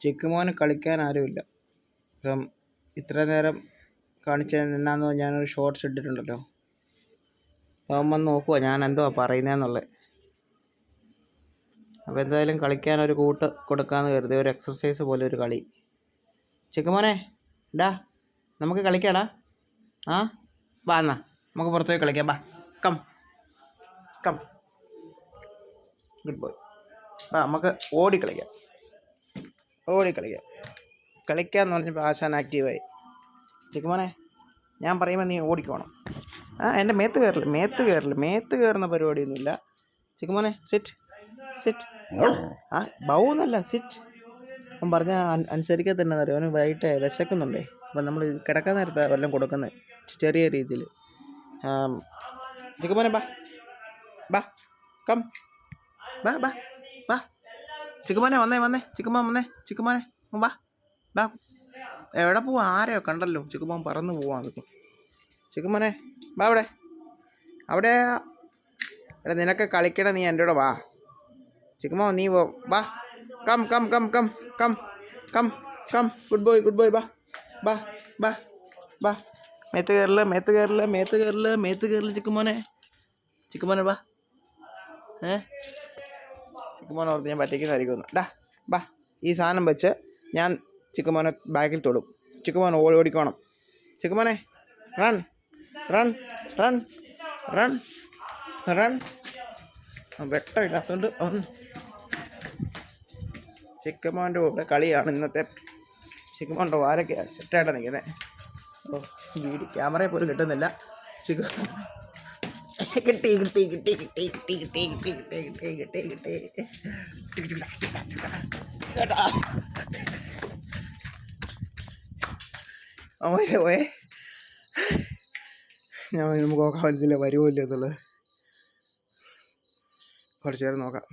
ചിക്കുമോന് കളിക്കാൻ ആരുമില്ല അപ്പം ഇത്ര നേരം കാണിച്ച എന്നാന്ന് ഞാനൊരു ഷോർട്ട്സ് ഇട്ടിട്ടുണ്ടല്ലോ. അവൻ വന്ന് നോക്കുക ഞാൻ എന്തുവാ പറയുന്നതെന്നുള്ളത് അപ്പോൾ എന്തായാലും കളിക്കാൻ ഒരു കൂട്ട് കൊടുക്കാമെന്ന് കരുതി ഒരു എക്സർസൈസ് പോലെ ഒരു കളി. ചിക്കുമോനെ ഡാ നമുക്ക് കളിക്കാടാ. ആ വാ എന്നാ നമുക്ക് പുറത്തു പോയി കളിക്കാം ബാ കം കം ഗുഡ് ബോയ് ആ നമുക്ക് ഓടി കളിക്കാം ഓടി കളിക്കാം. എന്ന് പറഞ്ഞപ്പോൾ ആശാൻ ആക്റ്റീവായി ചിക്കുമോനെ ഞാൻ പറയുമ്പോൾ നീ ഓടിക്കോണം. ആ എന്റെ മേത്ത് കയറില്ല മേത്ത് കയറില്ല മേത്ത് കയറുന്ന പരിപാടിയൊന്നുമില്ല. ചിക്കുമോനെ സിറ്റ് സിറ്റ് ആ ബൗ എന്നല്ല സിറ്റ് അവൻ പറഞ്ഞ അനുസരിക്കാൻ തന്നെ അറിയാം? അവന് വൈകിട്ട് വിശക്കുന്നുണ്ടേ. അപ്പം നമ്മൾ കിടക്കാൻ നേരത്തെ വല്ലതും കൊടുക്കുന്നത് ചെറിയ രീതിയിൽ ചിക്കുമോനെ ബാ ബാ കം. ബാ ബാ. ചിക്കുമോനെ വന്നേ വന്നേ ചിക്കുമോൻ വന്നേ ചിക്കുമോനെ വാ ബാ. എവിടെ പോവാ? ആരെയോ കണ്ടല്ലോ? ചിക്കുമോൻ പറന്ന് പോവാൻ നിൽക്കും ചിക്കുമോനെ വാ അവിടെ. അവിടെ. എടാ നിനക്ക് കളിക്കണ നീ എന്റെ കൂടെ വാ. ചിക്കുമോ നീ പോ വാ come come come come come come come. Good boy good boy ബാ. ബാ ബാ ബാ. മേത്ത് കയറില്ല മേത്ത് കയറില്ല മേത്ത് കയറില്ല മേത്ത് കയറില്ല ചിക്കുമോനെ. ചിക്കുമോനെ ബാ. ഏ? ചിക്കുമോനെ ഓർത്ത് ഞാൻ പറ്റിക്കുന്നതായിരിക്കും ഡാ ബാ ഈ സാധനം വെച്ച് ഞാൻ ചിക്കുമോനെ ബാക്കിൽ തൊടും. ചിക്കുമോൻ ഓടി ഓടിക്കോണം. ചിക്കുമോനെ run run run run run. വെട്ടമില്ലാത്തതുകൊണ്ട് ഒന്ന് ചിക്കുമോന്റെ കൂടെ കളിയാണ് ഇന്നത്തെ. ചിക്കുമോന്റെ വാരൊക്കെ സെറ്റായിട്ടാണ് നിൽക്കുന്നത് ഓ വീഡിയോ ക്യാമറയിൽ പോലും കിട്ടുന്നില്ല. ചിക്ക കിട്ടി കിട്ടി കിട്ടി കിട്ടി കിട്ടി കിട്ടി കിട്ടി കിട്ടി കിട്ടി കിട്ടി കിട്ടി കേട്ടാ അവരെ പോയേ ഞാൻ നമുക്ക് നോക്കാൻ പറ്റുന്നില്ല വരുമോ ഇല്ല എന്നുള്ളത് കുറച്ച് നേരം നോക്കാം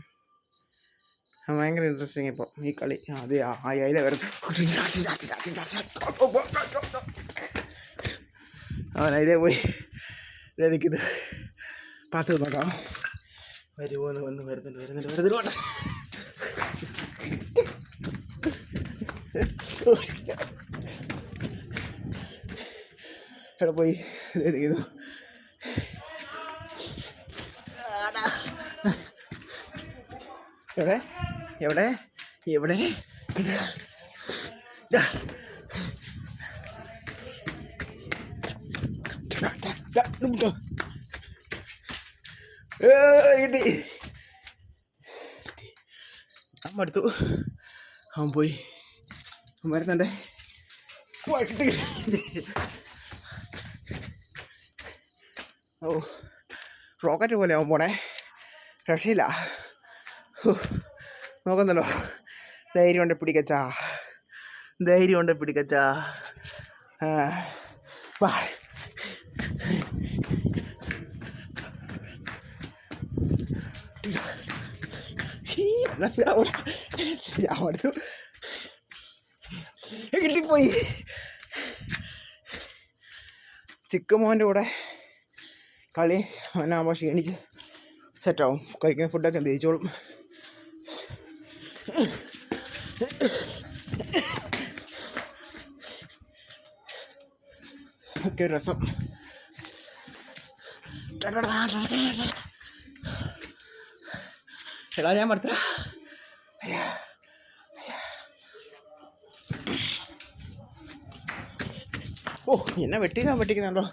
ഭയങ്കര ഇൻട്രസ്റ്റിങ് ഇപ്പോൾ ഈ കളി അത് ആ അയില വരുന്നു അവൻ അതിലേ പോയി എനിക്കിത് പാത്ത് നോക്കാം വരുമോന്ന് വന്ന് വരുന്നുണ്ട് വരുന്നുണ്ട് വരുന്നുണ്ട് എവിടെ പോയി. ഇരിക്കുന്നു എവിടെ? എവിടെ? എവിടെ? ഇതാ. ഇതാ. ടാ, ടാ, ടാ, ഇങ്ങോട്ടോ. ഏ, കിട്ടി അമ്മ എടുത്തു അവൻ പോയി. വരുന്നുണ്ടേ. ഓ, റോക്കറ്റ് പോലെ അവൻ പോണേ. രക്ഷയില്ല. നോക്കുന്നല്ലോ ധൈര്യം കൊണ്ട് പിടിക്കച്ചാ. ധൈര്യം കൊണ്ട് പിടിക്കച്ചാ. ആ, വാ ഹീ, എന്നാ പിന്നെ അവിടെ- ഞാൻ അടുത്തു കിട്ടിപ്പോയി ചിക്കമോന്റെ കൂടെ കളി അവനാകുമ്പോൾ ക്ഷീണിച്ച് സെറ്റാവും. കഴിക്കുന്ന ഫുഡൊക്കെ ദഹിച്ചോളും. ഒക്കെ രസം. എടാ ഞാൻ മടുത്തരാ ഓ എന്നെ വെട്ടിക്കാൻ വെട്ടിക്കുന്നുണ്ടോ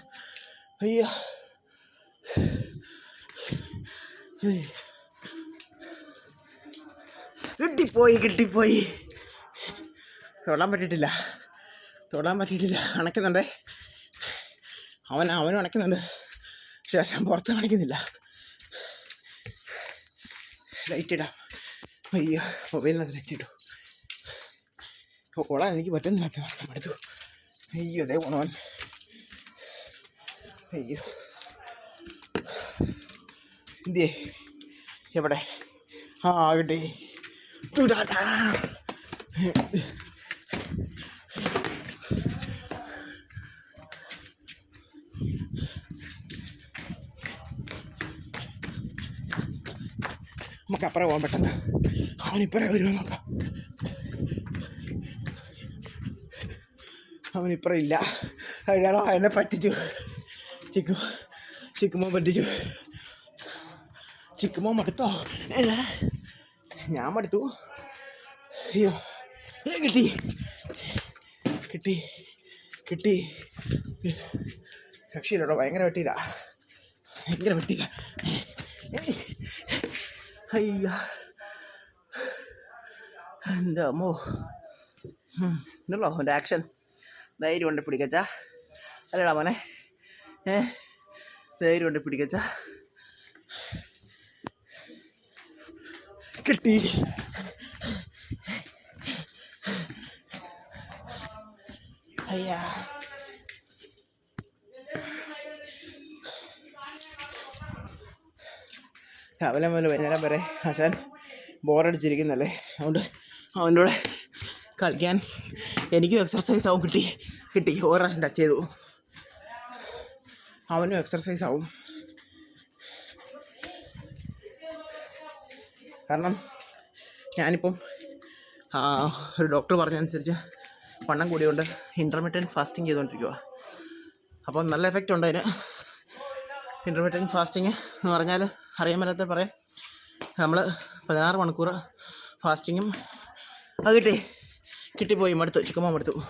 അയ്യോ കിട്ടിപ്പോയി കിട്ടിപ്പോയി തൊടാൻ പറ്റിയിട്ടില്ല. തൊടാൻ പറ്റിയിട്ടില്ല. അണയ്ക്കുന്നുണ്ടേ അവൻ അവനും അണയ്ക്കുന്നുണ്ട് ശേഷം പുറത്ത് കാണിക്കുന്നില്ല ലൈറ്റ് ഇടാം. അയ്യോ മൊബൈലിനകത്ത് ലൈറ്റ് ഇട്ടു ഓടാൻ എനിക്ക് പറ്റുന്നില്ല എടുത്തു അയ്യോ അതേ പോണവൻ അയ്യോ. എന്തിയേ എവിടെ? ആ കിട്ടി നമുക്ക് അപ്പുറം പോകാൻ പെട്ടെന്ന്. അവനിപ്പറേ വരുമോ നോക്കാം. അവൻ ഇല്ല. അയാളോ എന്നെ പറ്റിച്ചു. ചിക്കു ചിക്കുമോ പറ്റിച്ചു. ചിക്കുമോ മടുത്തോ? ഏടാ ഞാൻ മടുത്തു. അയ്യോ കിട്ടി. കിട്ടി കിട്ടി. രക്ഷയില്ലടോ ഭയങ്കര വെട്ടിയില്ല ഭയങ്കര വെട്ടിയില്ല അയ്യ. എന്റെ അമ്മോ. എന്റെ ആക്ഷൻ ധൈര്യം കൊണ്ട് പിടിക്കച്ച. അല്ലടാ മോനെ. ഏ ധൈര്യം കൊണ്ട് പിടിക്കച്ച. കിട്ടി. അയ്യാ. രാവിലെ മുതൽ വൈകുന്നേരം വരെ ആശാൻ ബോറടിച്ചിരിക്കുന്നല്ലേ? അതുകൊണ്ട് അവന്റെ കൂടെ കളിക്കാൻ എനിക്കും എക്സർസൈസ് ആവും കിട്ടി. കിട്ടി. ഓരോ പ്രാവശ്യം ടച്ച് ചെയ്തു. അവനും എക്സർസൈസ് ആവും. കാരണം ഞാനിപ്പം ഒരു ഡോക്ടർ പറഞ്ഞതനുസരിച്ച് വണ്ണം കൂടിയുകൊണ്ട് ഇന്റർമീഡിയറ്റ് ഫാസ്റ്റിംഗ് ചെയ്തുകൊണ്ടിരിക്കുക അപ്പം നല്ല എഫക്റ്റ് ഉണ്ട് അതിന്. ഇന്റർമീഡിയറ്റ് ഫാസ്റ്റിംഗ് എന്ന് പറഞ്ഞാൽ അറിയാൻ മേലാത്ത പറയാം. നമ്മൾ പതിനാറ് മണിക്കൂർ ഫാസ്റ്റിങ്ങും അത് കിട്ടി. കിട്ടിപ്പോയി. മടുത്തു. ചിക്കുമാൻ മടുത്തു.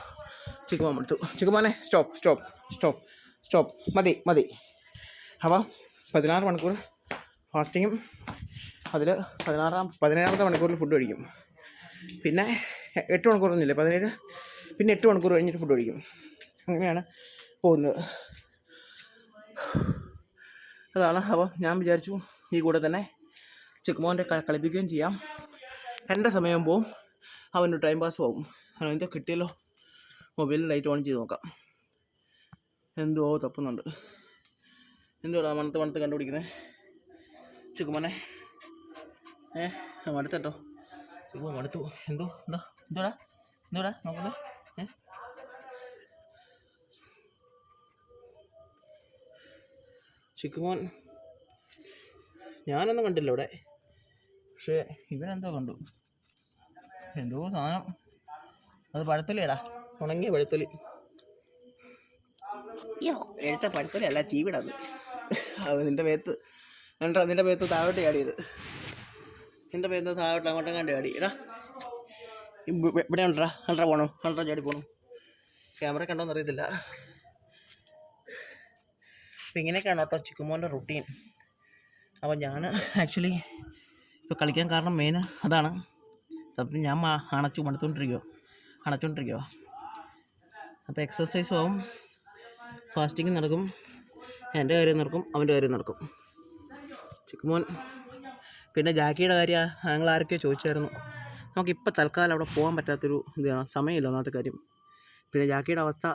ചിക്കുമാൻ മടുത്തു. ചിക്കുമാനെ സ്റ്റോപ്പ് സ്റ്റോപ്പ് സ്റ്റോപ്പ് സ്റ്റോപ്പ്. മതി മതി. അപ്പം പതിനാറ് മണിക്കൂർ ഫാസ്റ്റിങ്ങും അതിൽ പതിനാറാം പതിനേഴാമത്തെ മണിക്കൂറിൽ ഫുഡ് കഴിക്കും. പിന്നെ എട്ട് മണിക്കൂറൊന്നുമില്ല പതിനേഴ് പിന്നെ എട്ട് മണിക്കൂർ കഴിഞ്ഞിട്ട് ഫുഡ് കഴിക്കും. അങ്ങനെയാണ് പോകുന്നത്. അതാണ്. അപ്പം ഞാൻ വിചാരിച്ചു ഈ കൂടെ തന്നെ ചിക്കുമോന്റെ കളിപ്പിക്കുകയും ചെയ്യാം. എന്റെ സമയം പോവും അവന് ടൈം പാസ് പോവും എന്തോ കിട്ടിയല്ലോ. മൊബൈലിൽ ലൈറ്റ് ഓൺ ചെയ്ത് നോക്കാം. എന്തോ തപ്പുന്നുണ്ട്. എന്തോടാ മണത്ത് മണത്ത് കണ്ടുപിടിക്കുന്നത് ചിക്കുമോനെ. ഏ മടുത്തട്ടോ ചിക്കുമോ മടുത്തു. എന്തോ എന്തോ എന്തോടാ? എന്തോടാ? നോക്കുന്നത് ഏ? ചിക്കുമോൻ ഞാനൊന്നും കണ്ടില്ല ഇവിടെ. പക്ഷേ ഇവനെന്തോ കണ്ടു. എന്തോ സാധനം. അത് പഴത്തൊലിയടാ. ഉണങ്ങിയ പഴത്തൊലി. എഴുത്ത പഴത്തൊലി അല്ല ചീവിടത്. അത് നിന്റെ പേത്ത് കണ്ടാ നിന്റെ പേത്ത് താഴോട്ട് ചാടിയത്. നിന്റെ പേത്ത് താഴോട്ട് അങ്ങോട്ടും കണ്ട് ചാടി. എടാ ഇവിടെ ഉണ്ടടാ കണ്ടാ പോണോ കണ്ടാ ചാടി പോണു. ക്യാമറ കണ്ടോന്നറിയത്തില്ല അപ്പം ഇങ്ങനെയൊക്കെയാണ് കേട്ടോ ചിക്കുമോന്റെ റുട്ടീൻ അപ്പോൾ ഞാൻ ആക്ച്വലി ഇപ്പോൾ കളിക്കാൻ കാരണം മെയിൻ അതാണ്. സത്യം ഞാൻ അണച്ചു മണത്തുകൊണ്ടിരിക്കുക അണച്ചുകൊണ്ടിരിക്കുക അപ്പോൾ എക്സസൈസും ആവും. ഫാസ്റ്റിംഗ് നടക്കും. എന്റെ കാര്യം നടക്കും അവന്റെ കാര്യം നടക്കും. ചിക്കുമോൻ പിന്നെ ജാക്കിയുടെ കാര്യം ഞങ്ങൾ ആരൊക്കെയോ ചോദിച്ചായിരുന്നു. നമുക്കിപ്പോൾ തൽക്കാലം അവിടെ പോകാൻ പറ്റാത്തൊരു ഇതാണ് സമയമില്ല ഒന്നാമത്തെ കാര്യം. പിന്നെ ജാക്കിയുടെ അവസ്ഥ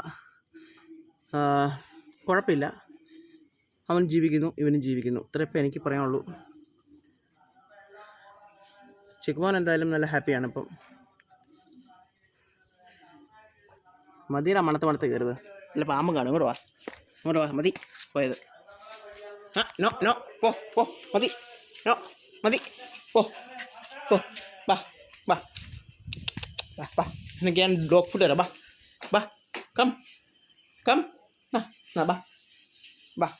കുഴപ്പമില്ല. അവൻ ജീവിക്കുന്നു ഇവനും ജീവിക്കുന്നു. ഇത്ര എനിക്ക് പറയാനുള്ളൂ. ചിക്കുമോൻ എന്തായാലും നല്ല ഹാപ്പിയാണ് ഇപ്പം. മതിയുടെ മണത്ത് മണത്ത് കയറുന്നത്. അല്ല പാമ്പ് കാണും. ഇങ്ങോട്ട് വാ. ഇങ്ങോട്ട് വാ മതി. പോയത്. ആ നോ നോ പോ പോ മതി. നോ മതി. പോ പോ ബാ ബാ. ബാ ബാ. എനിക്ക് ഞാൻ ഡോഗ് ഫുഡ് തരാം. ബാ ബാ. Come come. ആ ബാ. ബാ.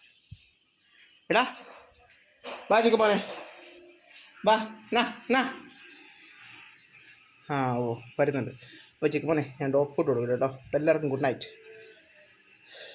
എടാ. വാ പോനെ. വാ നാ നാ. ആ ഓ വരുന്നുണ്ട്. അപ്പോൾ ചിക്കുമോനെ ഞാൻ ഡോഗ് ഫുഡ് കൊടുക്കട്ടോ കേട്ടോ. എല്ലാവർക്കും ഗുഡ് നൈറ്റ്